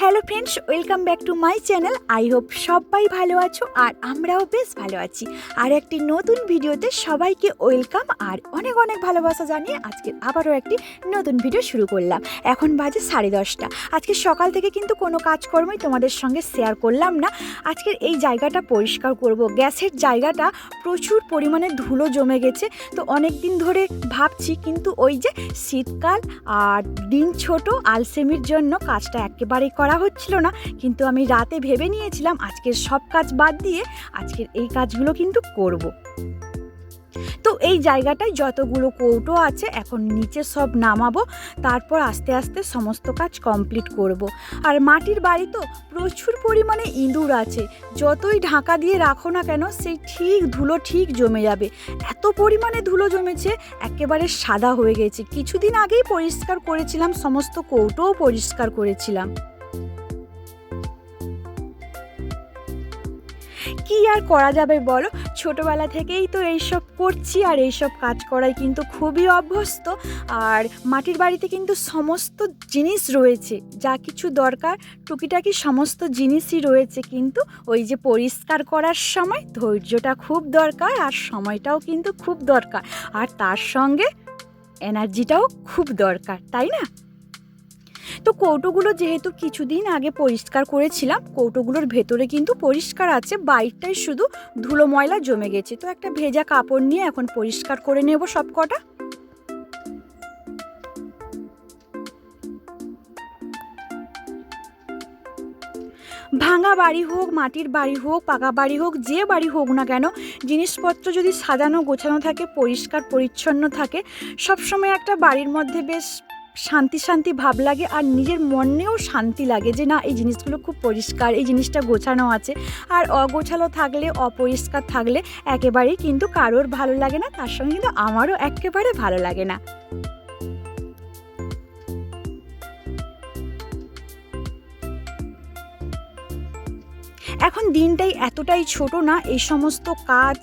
Hello friends welcome back to my channel I hope সবাই ভালো আছো আর আমরাও বেশ ভালো আছি। আর একটি নতুন ভিডিওতে সবাইকে ওয়েলকাম আর অনেক অনেক ভালোবাসা জানিয়ে আজকে আবারও একটি নতুন ভিডিও শুরু করলাম। এখন বাজে সাড়ে দশটা। আজকে সকাল থেকে কিন্তু কোনো কাজকর্মই তোমাদের সঙ্গে শেয়ার করলাম না। আজকের এই জায়গাটা পরিষ্কার করব। গ্যাসের জায়গাটা প্রচুর পরিমাণে ধুলো জমে গেছে। তো অনেক দিন ধরে ভাবছি কিন্তু ওই যে শীতকাল আর দিন ছোট, আলসেমির জন্য কাজটা একেবারেই করা হচ্ছিল না, কিন্তু আমি রাতে ভেবে নিয়েছিলাম আজকের সব কাজ বাদ দিয়ে আজকের এই কাজগুলো কিন্তু করব। তো এই জায়গাটায় যতগুলো কৌটো আছে, এখন নিচে সব নামাবো, তারপর আস্তে আস্তে সমস্ত কাজ কমপ্লিট করব। আর মাটির বাড়ি তো প্রচুর পরিমাণে ইঁদুর আছে, যতই ঢাকা দিয়ে রাখো না কেন, সেই ঠিক ধুলো ঠিক জমে যাবে এত পরিমাণে ধুলো জমেছে, একেবারে সাদা হয়ে গেছে কিছুদিন আগেই পরিষ্কার করেছিলাম, সমস্ত কৌটোও পরিষ্কার করেছিলাম কি আর করা যাবে বলো? ছোটবেলা থেকেই তো এইসব করছি আর এইসব কাজ করাই কিন্তু খুবই অভ্যস্ত। আর মাটির বাড়িতে কিন্তু সমস্ত জিনিস রয়েছে, যা কিছু দরকার, টুকিটাকি সমস্ত জিনিসই রয়েছে কিন্তু ওই যে পরিষ্কার করার সময় ধৈর্যটা খুব দরকার আর সময়টাও কিন্তু খুব দরকার। আর তার সঙ্গে এনার্জিটাও খুব দরকার, তাই না? তো কৌটোগুলো যেহেতু কিছুদিন আগে পরিষ্কার করেছিলাম, কৌটোগুলোর ভেতরে কিন্তু পরিষ্কার আছে বাইরটাই শুধু ধুলো ময়লা জমে গেছে। তো একটা ভেজা কাপড় নিয়ে এখন পরিষ্কার করে নেব সব কটা ভাঙা বাড়ি হোক, মাটির বাড়ি হোক, পাকা বাড়ি হোক, যে বাড়ি হোক না কেন, জিনিসপত্র যদি সাজানো গোছানো থাকে, পরিষ্কার, পরিচ্ছন্ন থাকে, সবসময় একটা বাড়ির মধ্যে বেশ শান্তি শান্তি ভাব লাগে আর নিজের মনেও শান্তি লাগে যে না, এই জিনিসগুলো খুব পরিষ্কার, এই জিনিসটা গোছানো আছে। আর অগোছালো থাকলে, অপরিষ্কার থাকলে একেবারেই কিন্তু কারোর ভালো লাগে না, তার সঙ্গে কিন্তু আমারও একেবারে ভালো লাগে না। এখন দিনটাই এতটাই ছোট না, এই সমস্ত কাজ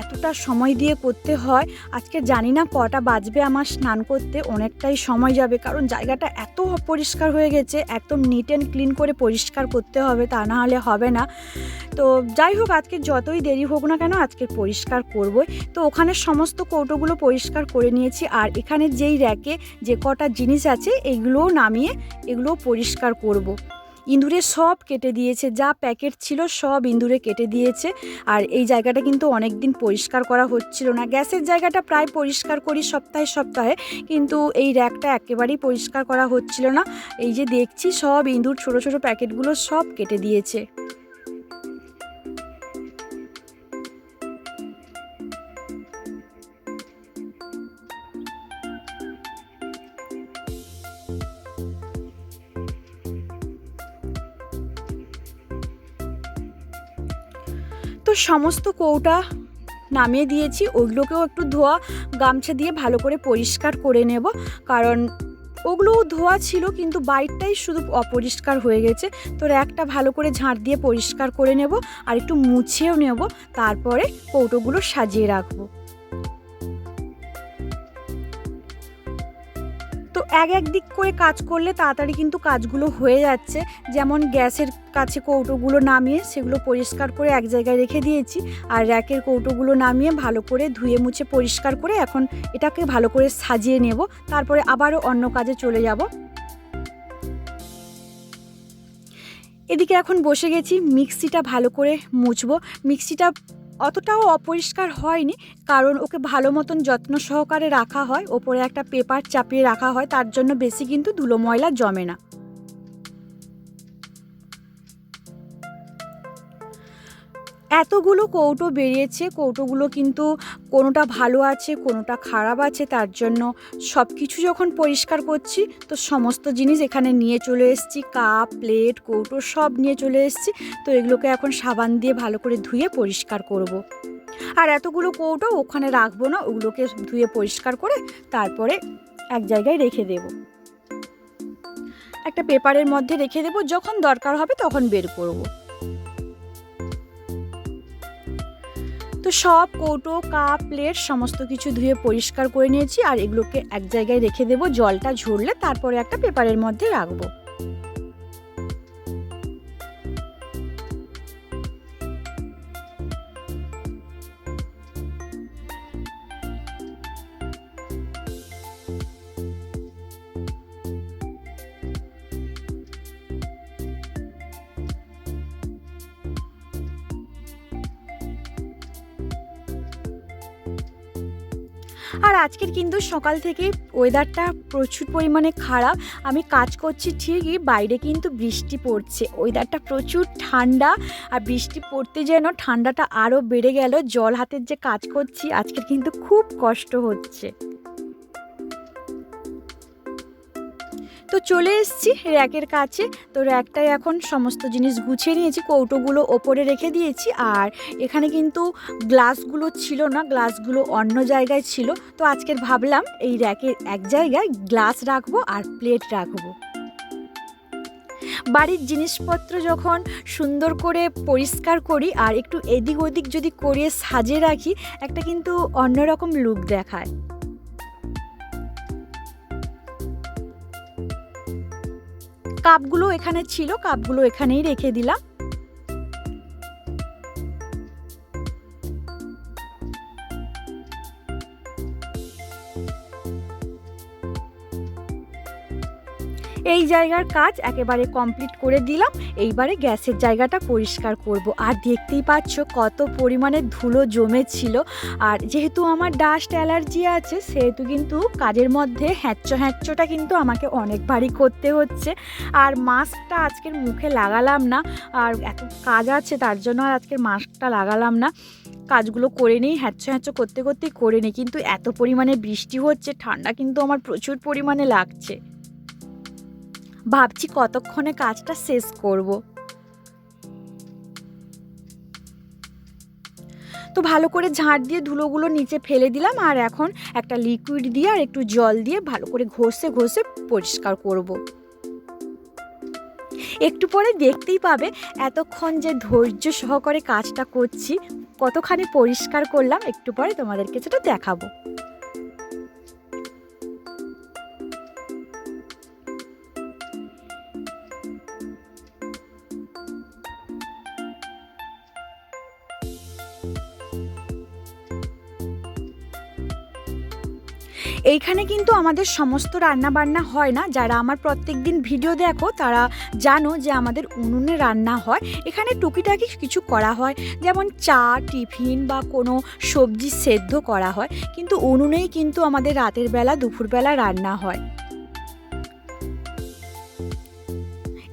এতটা সময় দিয়ে করতে হয়। আজকে জানি না কটা বাজবে আমার স্নান করতে, অনেকটাই সময় যাবে, কারণ জায়গাটা এত অপরিষ্কার হয়ে গেছে, একদম নিট অ্যান্ড ক্লিন করে পরিষ্কার করতে হবে, তা না হলে হবে না। তো যাই হোক, আজকে যতই দেরি হোক না কেন আজকে পরিষ্কার করবই। তো ওখানে সমস্ত কৌটোগুলো পরিষ্কার করে নিয়েছি, আর এখানে যেই র্যাকে যে কটা জিনিস আছে, এগুলোও নামিয়ে, এগুলোও পরিষ্কার করব। ইঁদুরে সব কেটে দিয়েছে, যা প্যাকেট ছিল সব ইঁদুরে কেটে দিয়েছে। আর এই জায়গাটা কিন্তু অনেক দিন পরিষ্কার করা হচ্ছিল না। গ্যাসের জায়গাটা প্রায় পরিষ্কার করি সপ্তাহে সপ্তাহে, কিন্তু এই র্যাকটা একেবারেই পরিষ্কার করা হচ্ছিল না। এই যে দেখছি সব ইঁদুর ছোট ছোট প্যাকেটগুলো সব কেটে দিয়েছে। সমস্ত কৌটা নামিয়ে দিয়েছি। ওগুলোকেও একটু ধোয়া, গামছা দিয়ে ভালো করে পরিষ্কার করে নেব। কারণ ওগুলোও ধোয়া ছিল, কিন্তু বাইরটাই শুধু অপরিষ্কার হয়ে গেছে। তো একটা ভালো করে ঝাঁট দিয়ে পরিষ্কার করে নেব আর একটু মুছেও নেব। তারপরে কৌটোগুলো সাজিয়ে রাখব। এক এক দিক করে কাজ করলে তাড়াতাড়ি কিন্তু কাজগুলো হয়ে যাচ্ছে। যেমন গ্যাসের কাছে কৌটোগুলো নামিয়ে সেগুলো পরিষ্কার করে এক জায়গায় রেখে দিয়েছি। আর র্যাকের কৌটোগুলো নামিয়ে ভালো করে ধুয়ে মুছে পরিষ্কার করে এখন এটাকে ভালো করে সাজিয়ে নেব। তারপরে আবারও অন্য কাজে চলে যাব। এদিকে এখন বসে গেছি, মিক্সিটা ভালো করে মুছবো। মিক্সিটা অতটাও অপরিষ্কার হয়নি, কারণ ওকে ভালো মতন যত্ন সহকারে রাখা হয়। ওপরে একটা পেপার চাপিয়ে রাখা হয়, তার জন্য বেশি কিন্তু ধুলো ময়লা জমে না। এতগুলো কৌটো বেরিয়েছে, কৌটোগুলো কিন্তু কোনোটা ভালো আছে, কোনোটা খারাপ আছে, তার জন্য সব কিছু যখন পরিষ্কার করছি, তো সমস্ত জিনিস এখানে নিয়ে চলে এসেছি, কাপ, প্লেট, কৌটো সব নিয়ে চলে এসেছি, তো এগুলোকে এখন সাবান দিয়ে ভালো করে ধুয়ে পরিষ্কার করব। আর এতগুলো কৌটো ওখানে রাখব না, ওগুলোকে ধুয়ে পরিষ্কার করে তারপরে এক জায়গায় রেখে দেব একটা পেপারের মধ্যে রেখে দেব, যখন দরকার হবে তখন বের করব তো সব কৌটো, কাপ, প্লেট সমস্ত কিছু ধুয়ে পরিষ্কার করে নিয়েছি আর এগুলোকে এক জায়গায় রেখে দেবো। জলটা ঝরলে তারপরে একটা পেপারের মধ্যে রাখব। আর আজকের কিন্তু সকাল থেকে ওয়েদারটা প্রচুর পরিমাণে খারাপ। আমি কাজ করছি ঠিকই, বাইরে কিন্তু বৃষ্টি পড়ছে। ওয়েদারটা প্রচুর ঠান্ডা আর বৃষ্টি পড়তে যেন ঠান্ডাটা আরও বেড়ে গেল। জল হাতের যে কাজ করছি, আজকের কিন্তু খুব কষ্ট হচ্ছে। তো চলে এসেছি র্যাকের কাছে। তো র্যাকটায় এখন সমস্ত জিনিস গুছিয়ে নিয়েছি, কৌটোগুলো ওপরে রেখে দিয়েছি। আর এখানে কিন্তু গ্লাসগুলো ছিল না, গ্লাসগুলো অন্য জায়গায় ছিল। তো আজকের ভাবলাম এই র্যাকের এক জায়গায় গ্লাস রাখব আর প্লেট রাখব। বাড়ির জিনিসপত্র যখন সুন্দর করে পরিষ্কার করি আর একটু এদিক ওদিক যদি করিয়ে সাজিয়ে রাখি, একটা কিন্তু অন্যরকম লুক দেখায়। কাপগুলো এখানে ছিল কাপগুলো এখানেই রেখে দিলাম। এই জায়গার কাজ একেবারে কমপ্লিট করে দিলাম। এইবারে গ্যাসের জায়গাটা পরিষ্কার করব। আর দেখতেই পাচ্ছ কত পরিমাণে ধুলো জমেছিল। আর যেহেতু আমার ডাস্ট অ্যালার্জি আছে, সেহেতু কিন্তু কাজের মধ্যে হ্যাঁচ্চ হ্যাঁচ্চটা কিন্তু আমাকে অনেকবারই করতে হচ্ছে। আর মাস্কটা আজকের মুখে লাগালাম না। আর এত কাজ আছে, তার জন্য আর আজকের মাস্কটা লাগালাম না। কাজগুলো করে নিই হ্যাচ্চ হ্যাচ্চ করতে করতেই করে নিই। কিন্তু এত পরিমাণে বৃষ্টি হচ্ছে, ঠান্ডা কিন্তু আমার প্রচুর পরিমাণে লাগছে। ভাবছি কতক্ষণে কাজটা শেষ করব তো ভালো করে ঝাঁট দিয়ে ধুলোগুলো নিচে ফেলে দিলাম আর এখন একটা লিকুইড দিয়ে আর একটু জল দিয়ে ভালো করে ঘষে ঘষে পরিষ্কার করব। একটু পরে দেখতেই পাবে এতক্ষণ যে ধৈর্য সহকারে কাজটা করছি, কতখানি পরিষ্কার করলাম, একটু পরে তোমাদেরকে সেটা দেখাবো এইখানে কিন্তু আমাদের সমস্ত রান্না বান্না হয় না। যারা আমার প্রত্যেক দিন ভিডিও দেখো, তারা জানো যে আমাদের উনুনে রান্না হয়। এখানে টুকিটাকি কিছু করা হয়। যেমন চা, টিফিন বা কোনো সবজি সেদ্ধ করা হয়। কিন্তু উনুনেই কিন্তু আমাদের রাতের বেলা, দুপুরবেলা রান্না হয়।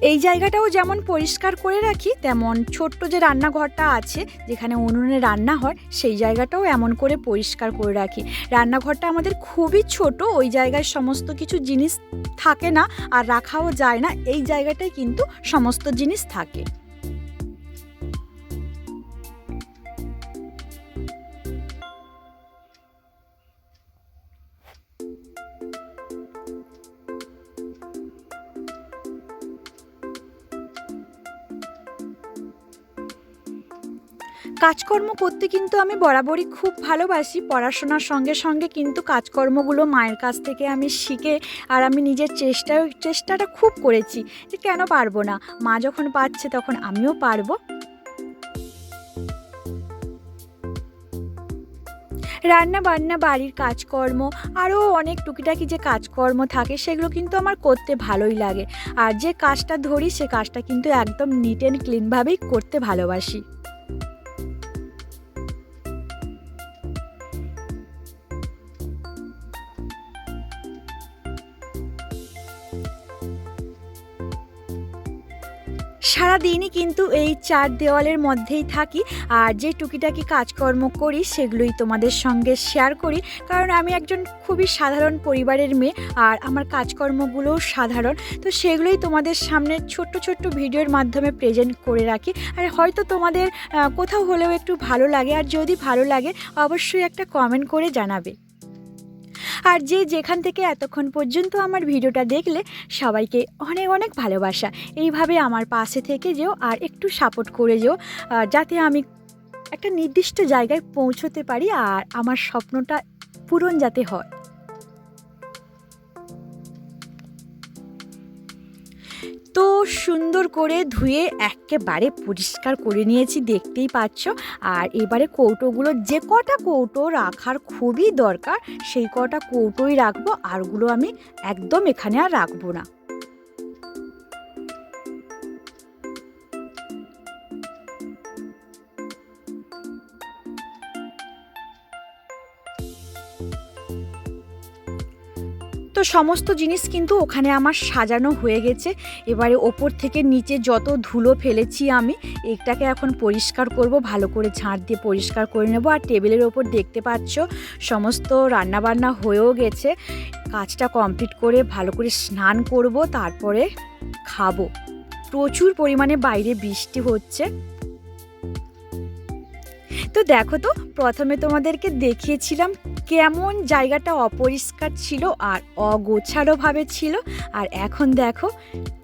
এই জায়গাটাও যেমন পরিষ্কার করে রাখি, তেমন ছোট্ট যে রান্নাঘরটা আছে, যেখানে উনুনে রান্না হয়, সেই জায়গাটাও এমন করে পরিষ্কার করে রাখি। রান্নাঘরটা আমাদের খুবই ছোট, ওই জায়গায় সমস্ত কিছু জিনিস থাকে না, আর রাখাও যায় না, এই জায়গাটায় কিন্তু সমস্ত জিনিস থাকে। কাজকর্ম করতে কিন্তু আমি বরাবরই খুব ভালোবাসি। পড়াশোনার সঙ্গে সঙ্গে কিন্তু কাজকর্মগুলো মায়ের কাছ থেকে আমি শিখে আর আমি নিজের চেষ্টা চেষ্টাটা খুব করেছি যে কেন পারব না? মা যখন পাচ্ছে তখন আমিও পারব। রান্না বান্না বাড়ির কাজকর্ম, আরও অনেক টুকিটাকি যে কাজকর্ম থাকে সেগুলো কিন্তু আমার করতে ভালোই লাগে। আর যে কাজটা ধরি সে কাজটা কিন্তু একদম নিট অ্যান্ড ক্লিনভাবেই করতে ভালোবাসি। সারাদিনই কিন্তু এই চার দেওয়ালের মধ্যেই থাকি আর যে টুকিটাকি কাজকর্ম করি সেগুলোই তোমাদের সঙ্গে শেয়ার করি। কারণ আমি একজন খুবই সাধারণ পরিবারের মেয়ে আর আমার কাজকর্মগুলোও সাধারণ। তো সেগুলোই তোমাদের সামনে ছোট্ট ছোট্ট ভিডিওর মাধ্যমে প্রেজেন্ট করে রাখি। আর হয়তো তোমাদের কোথাও হলেও একটু ভালো লাগে। আর যদি ভালো লাগে, অবশ্যই একটা কমেন্ট করে জানাবে। আর যে যেখান থেকে এতক্ষণ পর্যন্ত আমার ভিডিওটা দেখলে, সবাইকে অনেক অনেক ভালোবাসা। এইভাবে আমার পাশে থেকে যেও আর একটু সাপোর্ট করে যেও যাতে আমি একটা নির্দিষ্ট জায়গায় পৌঁছতে পারি আর আমার স্বপ্নটা পূরণ যাতে হয়। তো সুন্দর করে ধুয়ে একেবারে পরিষ্কার করে নিয়েছি, দেখতেই পাচ্ছ। আর এবারে কৌটোগুলো, যে কটা কৌটো রাখার খুবই দরকার, সেই কটা কৌটোই রাখব, আরগুলো আমি একদম এখানে আর রাখব না। তো সমস্ত জিনিস কিন্তু ওখানে আমার সাজানো হয়ে গেছে। এবারে ওপর থেকে নিচে যত ধুলো ফেলেছি আমি, এটাকে এখন পরিষ্কার করব, ভালো করে ঝাঁট দিয়ে পরিষ্কার করে নেব। আর টেবিলের ওপর দেখতে পাচ্ছ, সমস্ত রান্নাবান্না হয়েও গেছে। কাজটা কমপ্লিট করে ভালো করে স্নান করব, তারপরে খাব। প্রচুর পরিমাণে বাইরে বৃষ্টি হচ্ছে। তো দেখো তো, প্রথমে তোমাদেরকে দেখিয়েছিলাম কেমন জায়গাটা অপরিষ্কার ছিল আর অগোছালোভাবে ছিল। আর এখন দেখো,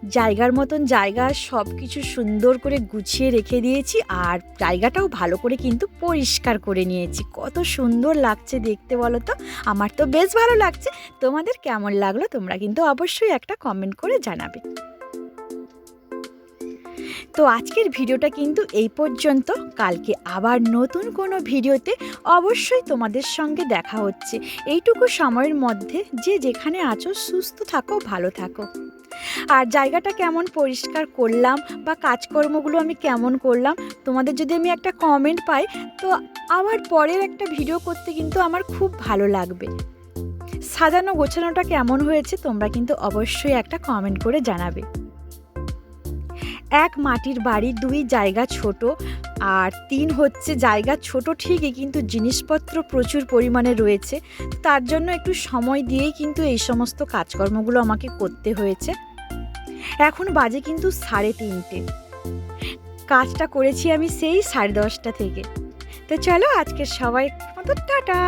জায়গার মতন জায়গা সব কিছু সুন্দর করে গুছিয়ে রেখে দিয়েছি আর জায়গাটাও ভালো করে কিন্তু পরিষ্কার করে নিয়েছি। কত সুন্দর লাগছে দেখতে বলো তো, আমার তো বেশ ভালো লাগছে। তোমাদের কেমন লাগল তোমরা কিন্তু অবশ্যই একটা কমেন্ট করে জানাবে। তো আজকের ভিডিওটা কিন্তু এই পর্যন্ত। কালকে আবার নতুন কোনো ভিডিওতে অবশ্যই তোমাদের সঙ্গে দেখা হচ্ছে। এইটুকু সময়ের মধ্যে যে যেখানে আছো সুস্থ থাকো, ভালো থাকো। আর জায়গাটা কেমন পরিষ্কার করলাম বা কাজকর্মগুলো আমি কেমন করলাম, তোমাদের যদি আমি একটা কমেন্ট পাই, তো আবার পরের একটা ভিডিও করতে কিন্তু আমার খুব ভালো লাগবে। সাজানো গোছানোটা কেমন হয়েছে তোমরা কিন্তু অবশ্যই একটা কমেন্ট করে জানাবে। এক মাটির বাড়ি, দুই জায়গা ছোট আর তিন হচ্ছে জায়গা ছোট ঠিকই কিন্তু জিনিসপত্র প্রচুর পরিমাণে রয়েছে। তার জন্য একটু সময় দিয়েই কিন্তু এই সমস্ত কাজকর্মগুলো আমাকে করতে হয়েছে। এখন বাজে কিন্তু সাড়ে তিনটে। কাজটা করেছি আমি সেই সাড়ে দশটা থেকে। তো চলো আজকে সবাই মতো টাটা।